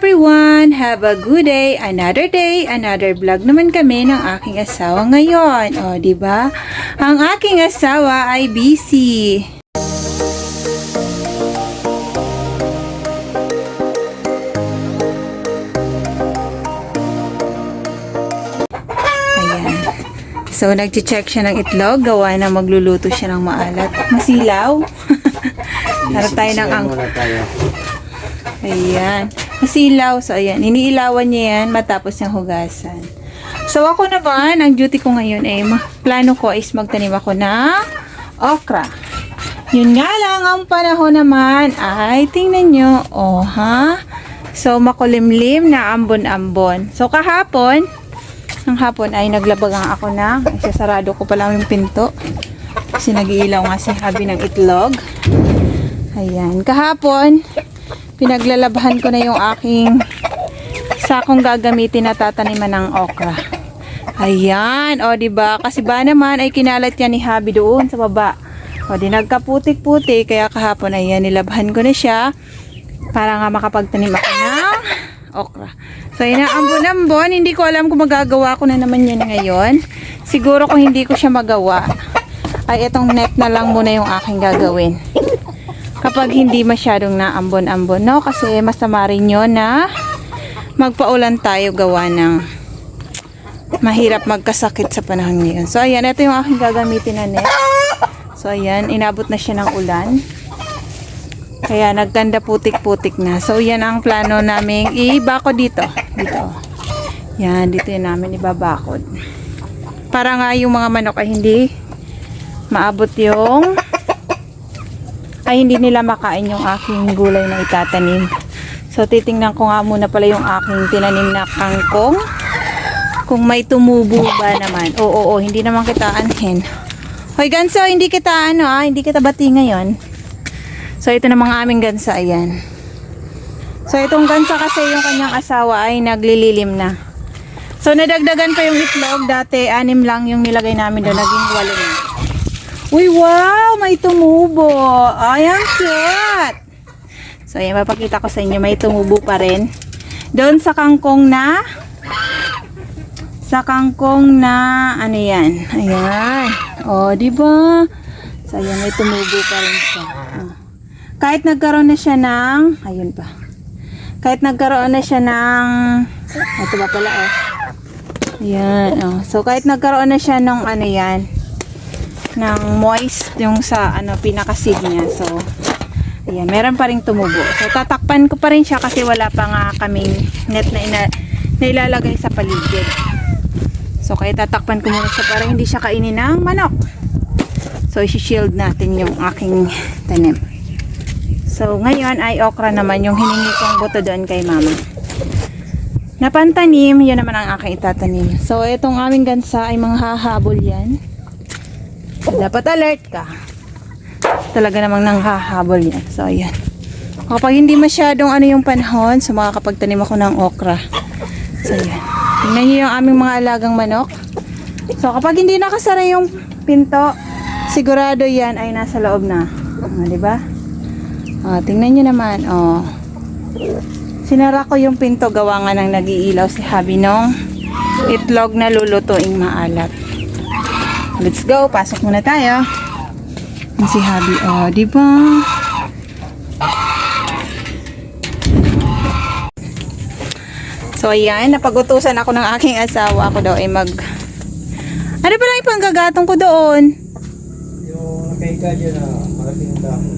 everyone! Have a good day! Another day, another vlog naman kami ng aking asawa ngayon. O, di ba? Ang aking asawa ay busy. Ayan. So, nag-check siya ng itlog. Gawa na magluluto siya ng maalat. Masilaw. Para tayo ng ang. Ayan. Masilaw. So, ayan. Iniilawan niya yan matapos niyang hugasan. So, ako naman, ang duty ko ngayon ay, plano ko is magtanim ako ng okra. Yun nga lang, ang panahon naman ay, tingnan nyo, oh ha? So, makulimlim na ambon-ambon. So, kahapon, ng hapon ay naglabagang ako na. Isasarado ko pa lang yung pinto. Kasi nag-iilaw nga si Habi ng itlog. Ayan. Kahapon, pinaglalabhan ko na yung aking sakong gagamitin na tataniman ng okra. Ayan, o ba? Kasi ba naman ay kinalat yan ni Habi doon sa baba. O di nagkaputik-putik kaya kahapon ayan nilabhan ko na siya para nga makapagtanim ako ng okra. So inaambon-ambon, hindi ko alam kung magagawa ko na naman yan ngayon. Siguro kung hindi ko siya magawa, ay itong net na lang muna yung aking gagawin kapag hindi masyadong naambon-ambon, no? Kasi masama rin yun na magpaulan tayo gawa ng mahirap magkasakit sa panahon ngayon. So, ayan, ito yung aking gagamitin na net. So, ayan, inabot na siya ng ulan. Kaya, nagganda putik-putik na. So, yan ang plano namin ibakod dito. Dito. Yan, dito yun namin ibabakod. Para nga yung mga manok ay hindi maabot yung ay hindi nila makain yung aking gulay na itatanim. So titingnan ko nga muna pala yung aking tinanim na kangkong. Kung may tumubo ba naman. Oo, oo, hindi naman kita anhin. Hoy ganso, hindi kita ano ah, hindi kita bati ngayon. So ito na mga aming gansa, ayan. So itong gansa kasi yung kanyang asawa ay naglililim na. So nadagdagan pa yung itlog, dati anim lang yung nilagay namin doon, naging walo na. Uy, wow! May tumubo. Ay, ang cute! So, ayan, mapakita ko sa inyo. May tumubo pa rin. Doon sa kangkong na sa kangkong na ano yan. Ayan. O, di ba? So, ayan, may tumubo pa rin siya. Ah. Kahit nagkaroon na siya ng ayun pa. Kahit nagkaroon na siya ng ito ba pala eh. Ayan. Oh. So, kahit nagkaroon na siya ng ano yan, ng moist yung sa ano pinakasid niya. So ayan, meron pa ring tumubo. So tatakpan ko pa rin siya kasi wala pa nga kaming net na, ina, na ilalagay sa paligid. So kaya tatakpan ko muna siya para hindi siya kainin ng manok. So i-shield natin yung aking tanim. So ngayon ay okra naman yung hiningi kong buto doon kay mama. Napantanim, yun naman ang aking itatanim. So itong aming gansa ay mga hahabol yan. Dapat alert ka. Talaga namang nanghahabol yan. So, ayan. Kapag hindi masyadong ano yung panahon, so makakapagtanim ako ng okra. So, ayan. Tingnan niyo yung aming mga alagang manok. So, kapag hindi nakasara yung pinto, sigurado yan ay nasa loob na. O, di ba? O, tingnan niyo naman. O. Sinara ko yung pinto gawa nga ng nag-iilaw si Habi nung itlog na lulutuing maalat. Let's go. Pasok muna tayo. Si Habi. Oh, di ba? So, ayan. Napagutusan ako ng aking asawa. Ako daw ay mag... Ano pala yung panggagatong ko doon? Yung nakahiga dyan na malaking dahon.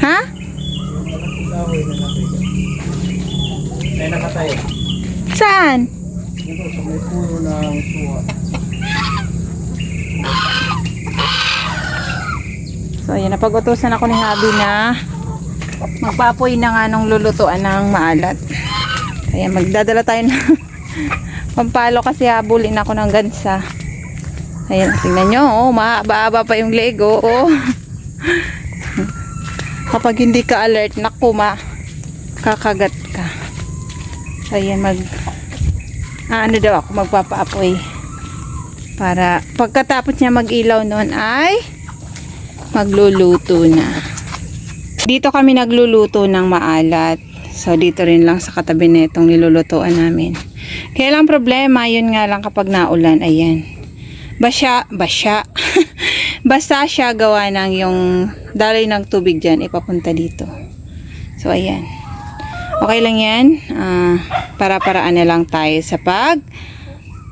Ha? Yung malaking dahon na nakahiga. Ay nakatayo. Saan? Dito sa may puno ng suwa. Ayan. Napagutusan ako ni Habi na magpapoy na nga nung lulutuan ng maalat. Kaya magdadala tayo ng pampalo kasi habulin ako ng gansa. Ayan, tingnan nyo, oh, mahaba pa yung leg, oh. Kapag hindi ka alert, naku, ma, kakagat ka. Ayan, mag, ah, ano daw ako, magpapaapoy. Para, pagkatapos niya mag-ilaw noon ay, magluluto na. Dito kami nagluluto ng maalat. So, dito rin lang sa katabi na itong nilulutuan namin. Kaya lang problema, yun nga lang kapag naulan, ayan. Basya, basya. Basta siya gawa ng yung daloy ng tubig dyan, ipapunta dito. So, ayan. Okay lang yan. Ah, para-paraan na lang tayo sa pag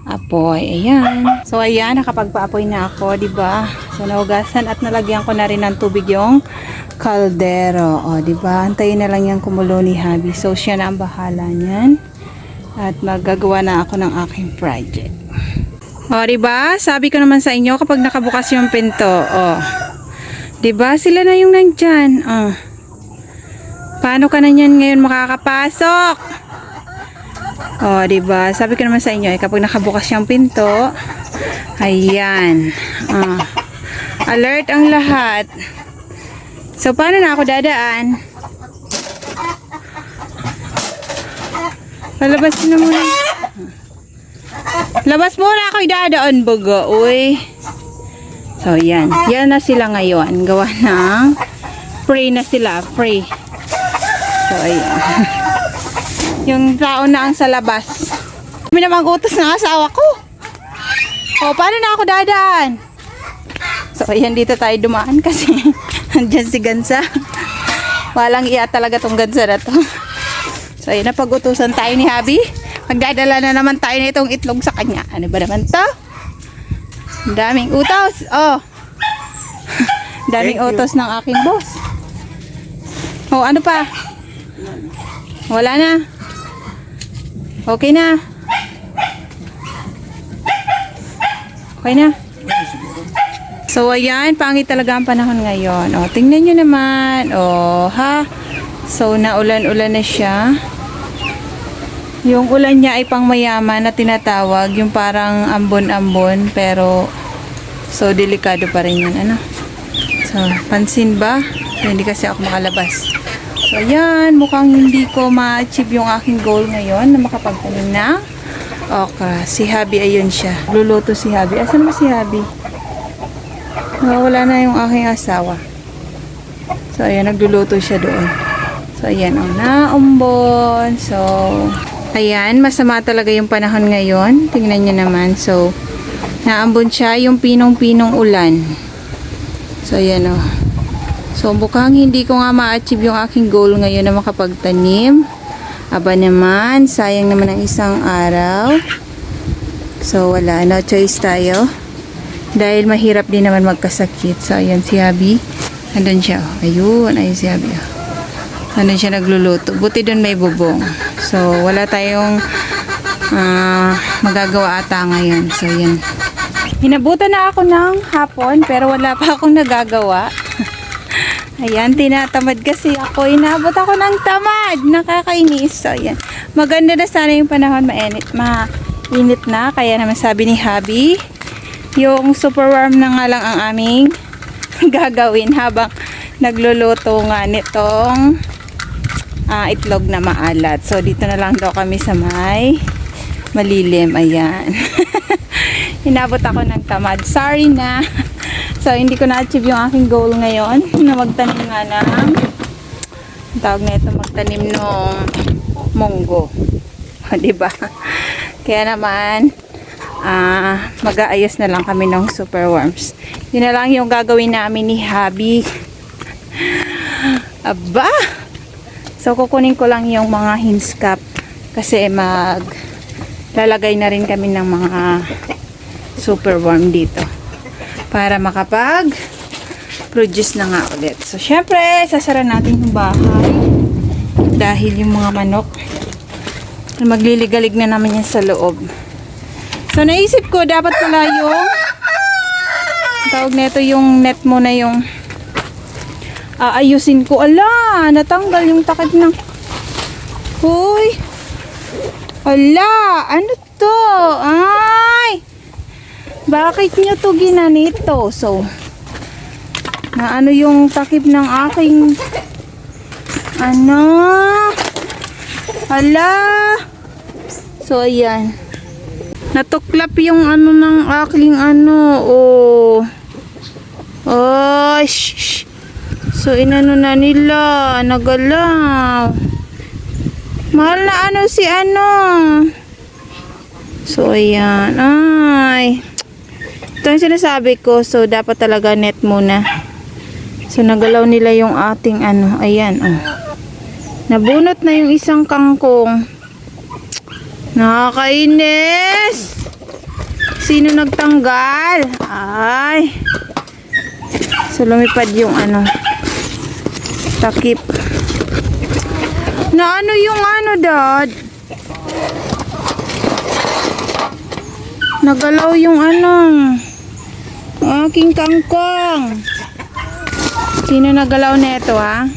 apoy. Ayan. So, ayan. Nakapagpa-apoy na ako, di ba? So, naugasan at nalagyan ko na rin ng tubig yung kaldero. O, di ba? Antayin na lang yung kumulo ni Habi. So, siya na ang bahala niyan. At magagawa na ako ng aking project. O, di ba? Sabi ko naman sa inyo kapag nakabukas yung pinto. O. Di ba? Sila na yung nandyan. O. Paano ka na niyan ngayon makakapasok? O, di ba? Sabi ko naman sa inyo, eh, kapag nakabukas yung pinto, ayan. Ah. alert ang lahat. So, paano na ako dadaan? Palabas na muna. Labas muna ako idadaan baga, uy. So, yan. Yan na sila ngayon. Gawa ng free na sila. Free. So, ayan. Yung tao na ang sa labas. Kami namang utos ng asawa ko. O, paano na ako dadaan? So, ayan dito tayo dumaan kasi andyan si Gansa. Walang iya talaga tong Gansa na to. So, ayan na pag-utusan tayo ni Habi. Magdadala na naman tayo na itong itlog sa kanya. Ano ba naman to? Daming utos. Oh. daming Thank you. utos ng aking boss. Oh, ano pa? Wala na. Okay na. Okay na. So, ayan. Pangit talaga ang panahon ngayon. O, tingnan nyo naman. O, ha? So, naulan-ulan na siya. Yung ulan niya ay pang mayaman na tinatawag. Yung parang ambon-ambon. Pero, so, delikado pa rin yun. Ano? So, pansin ba? Hindi kasi ako makalabas. So, ayan. Mukhang hindi ko ma-achieve yung aking goal ngayon na makapagtanim ng okra. Si Habi, ayun siya. Luluto si Habi. Asan ba si Habi? Nawawala na yung aking asawa. So, ayan. Nagluluto siya doon. So, ayan. Oh, naumbon. So, ayan. Masama talaga yung panahon ngayon. Tingnan nyo naman. So, naambon siya yung pinong-pinong ulan. So, ayan oh. So, mukhang hindi ko nga ma-achieve yung aking goal ngayon na makapagtanim. Aba naman, sayang naman ang isang araw. So, wala. No choice tayo. Dahil mahirap din naman magkasakit. So, ayan si Abby. Andun siya. Ayun, ayun si Abby. oh. Andun siya nagluluto. Buti doon may bubong. So, wala tayong ah, magagawa ata ngayon. So, yan. Hinabutan na ako ng hapon pero wala pa akong nagagawa. Ayan, tinatamad kasi ako. Inabot ako ng tamad. Nakakainis. So, ayan. Maganda na sana yung panahon. Mainit, mainit na. Kaya naman sabi ni Habi, yung super warm na nga lang ang aming gagawin habang nagluluto nga nitong ah, itlog na maalat. So, dito na lang daw kami sa may malilim. Ayan. Inabot ako ng tamad. Sorry na. So, hindi ko na-achieve yung aking goal ngayon na magtanim nga ng tawag na ito, magtanim ng munggo. O, diba? Kaya naman, ah mag-aayos na lang kami ng super worms. Yun na lang yung gagawin namin ni Habi. Aba! So, kukunin ko lang yung mga hinge cap kasi mag lalagay na rin kami ng mga super worm dito para makapag produce na nga ulit. So, syempre, sasara natin yung bahay dahil yung mga manok magliligalig na naman yan sa loob. So, naisip ko, dapat pala yung tawag na ito yung net mo na yung aayusin ko. Ala, natanggal yung takip ng Uy! Ala, ano to? Ay! Bakit nyo to ginanito? So, na ano yung takip ng aking ano? Hala! So, ayan. Natuklap yung ano ng aking ano. Oh. Oh, shh, shh. So, inano na nila. Nagalaw. Mahal na ano si ano. So, ayan. Ay. Ito yung sinasabi ko. So, dapat talaga net muna. So, nagalaw nila yung ating ano. Ayan, oh. Nabunot na yung isang kangkong. Nakakainis! Sino nagtanggal? Ay. So, lumipad yung ano. Takip. Na ano yung ano, dad? Nagalaw yung ano. Aking kangkong. Sino nagalaw nito, ha?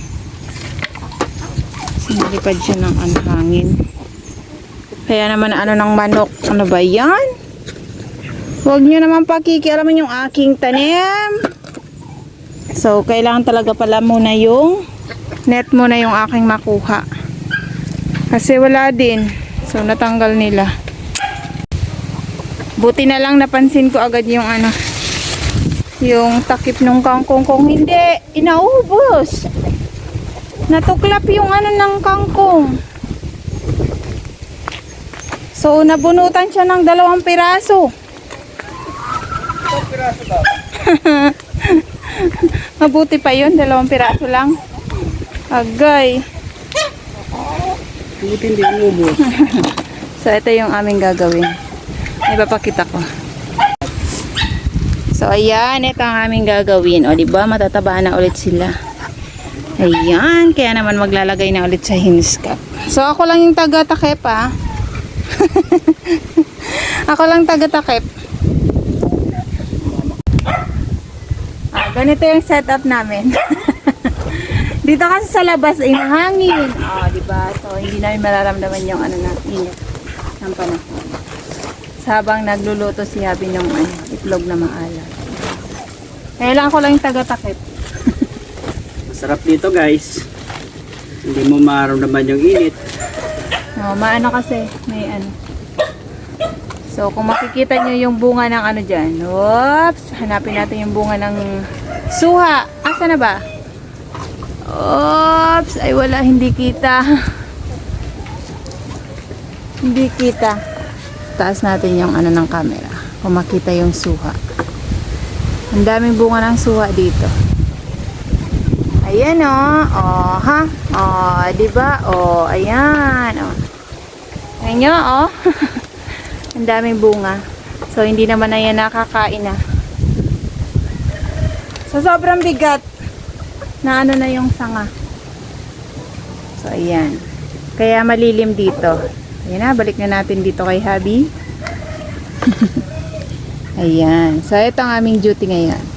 Sinalipad siya ng ano, hangin. Kaya naman ano ng manok. Ano ba yan? Huwag niyo naman pakikialaman yung aking tanim. So, kailangan talaga pala muna yung net muna yung aking makuha. Kasi wala din. So, natanggal nila. Buti na lang napansin ko agad yung ano, yung takip ng kangkong kung hindi, inaubos. Natuklap yung ano ng kangkong. So, nabunutan siya ng dalawang piraso. Piraso daw. Mabuti pa yun, dalawang piraso lang. Agay. Buti hindi umubos. So, ito yung aming gagawin. May papakita ko. So, ayan. Ito ang aming gagawin. O, di ba Matataba na ulit sila. Ayan. Kaya naman maglalagay na ulit sa hens cup. So, ako lang yung taga-takip, ah. ako lang taga-takip. Ah, ganito yung setup namin. Dito kasi sa labas ay mahangin. Oh, di ba? So, hindi namin mararamdaman yung ano na init ng panahon. Sa habang nagluluto si Habi ng ano, itlog na maalat. Kaya lang ako lang yung taga-takip. Masarap dito guys. Hindi mo maramdaman yung init. No, maano kasi, may ano. So, kung makikita nyo yung bunga ng ano dyan, oops, hanapin natin yung bunga ng suha. Asa na ba? Oops, ay wala, hindi kita. hindi kita. Taas natin yung ano ng camera. Kung makita yung suha. Ang daming bunga ng suha dito. Ayan o. Oh. oh, ha? Oh, di ba? Oh, ayan. Oh. Ayan nyo, oh. Ang daming bunga. So, hindi naman na yan nakakain na. So, sobrang bigat na ano na yung sanga. So, ayan. Kaya malilim dito. Ayan na, balik na natin dito kay Habi. ayan. So, ito ang aming duty ngayon.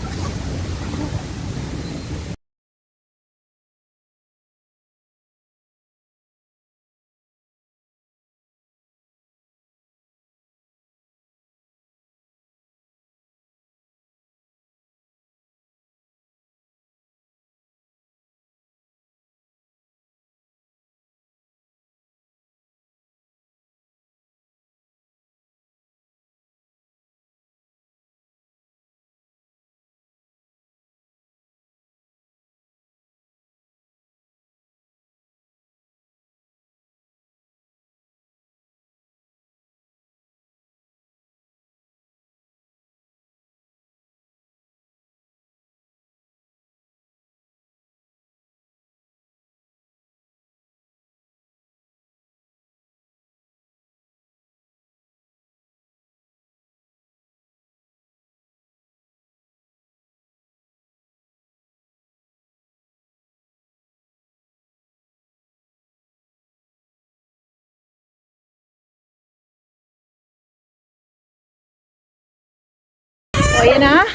O, ayan na.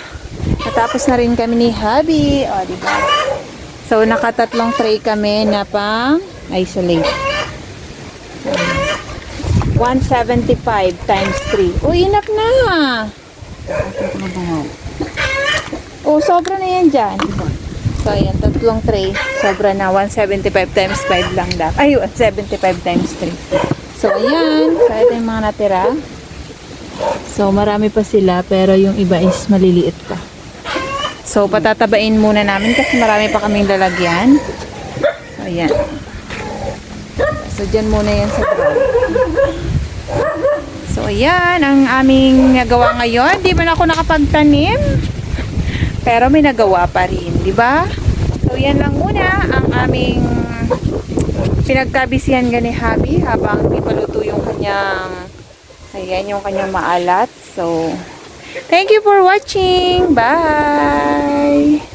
Natapos na rin kami ni Habi. O, di ba? So, nakatatlong tray kami na pang isolate. 175 times 3. Uy, enough na. Oh, sobra na yan dyan. So, ayan, tatlong tray. Sobra na. 175 times 5 lang dapat. Ay, 175 times 3. So, ayan. So, ito yung mga natira. So, marami pa sila, pero yung iba is maliliit pa. So, patatabain muna namin kasi marami pa kaming lalagyan. So, ayan. So, dyan muna yan sa ground. So, ayan ang aming nagawa ngayon. Di man ako nakapagtanim. Pero may nagawa pa rin, di ba? So, yan lang muna ang aming pinagkabisihan gani Habi habang pipaluto yung kanyang ayan yung kanyang maalat. So, thank you for watching. Bye!